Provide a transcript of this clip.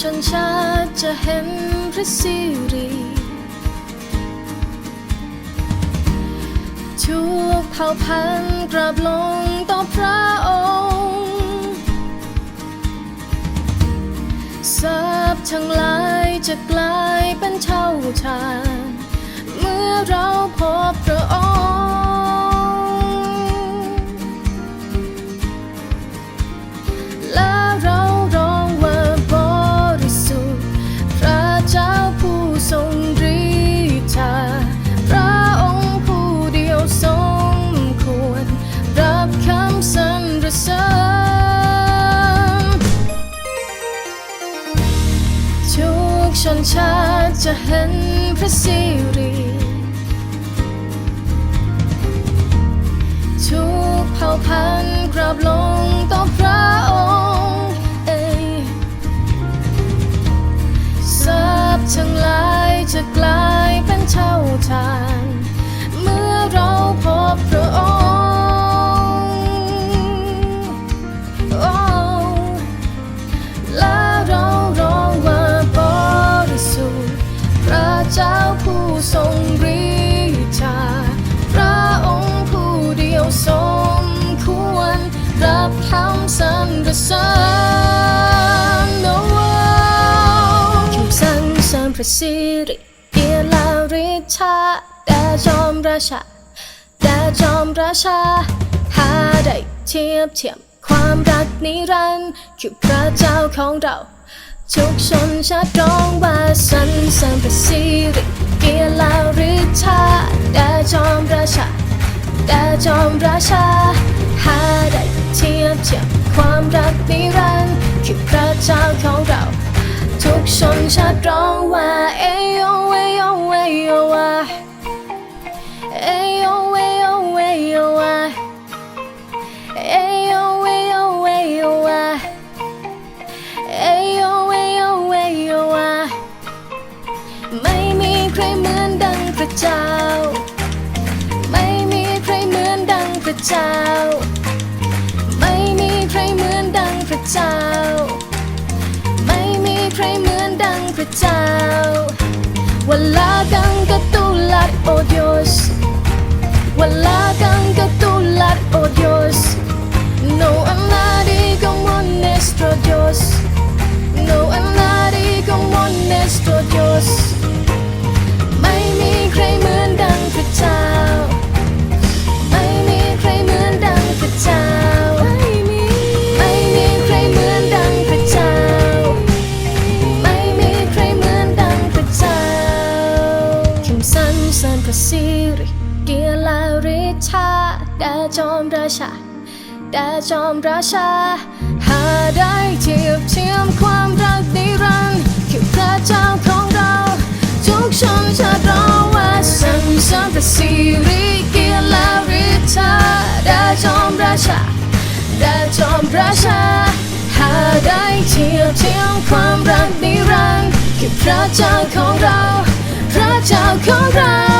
ชนชาติจะเห็นพระสิริทุกเผ่าพันธุ์กราบลงต่อพระองค์ทรัพย์ทั้งหลายจะกลายเป็นเท่าทาน เมื่อเราพบพระองค์ ชาติจะเห็นพระสิริ คำสรรเสริญโอ้คำสรรเสริญพระสิริเกียรละฤทธาแด่จอมราชาแด่จอมราชา หาได้เทียบเทียมความรักนิรันดร์คือพระเจ้าของเราทุกชนชาติร้องว่าสรรเสริญพระสิริเกียรละฤทธาแด่จอมราชาแด่จอมราชา หาได้ เทียบเทียมความรักนิรันดร์คือพระเจ้าของเรา ทุกชนชาติร้องว่าเอโยเอโยเอโยวาเอโยเอโยเอโยวาเอโยเอโยเอโยวาเอยโยเอยโยเอยโยวะไม่มีใครเหมือนดังพระเจ้า ไม่มีใครเหมือนดังพระเจ้า อนดังพระเจ้า Walagang katulad, O Diyos Walagang katulad, O Diyos สรรเสริญพระสิริเกียรติและฤทธาแด่จอมราชาแด่จอมราชา หาได้เทียบเทียมความรักนิรันดร์คือพระเจ้าของเรา ทุกชนชาติร้อว่าสรรเสริญพระสิริเกียรติและฤทธาแด่จอมราชาแด่จอมราชา หาได้เทียบเทียมความรักนิรันดร์คือพระเจ้าของเรา พระ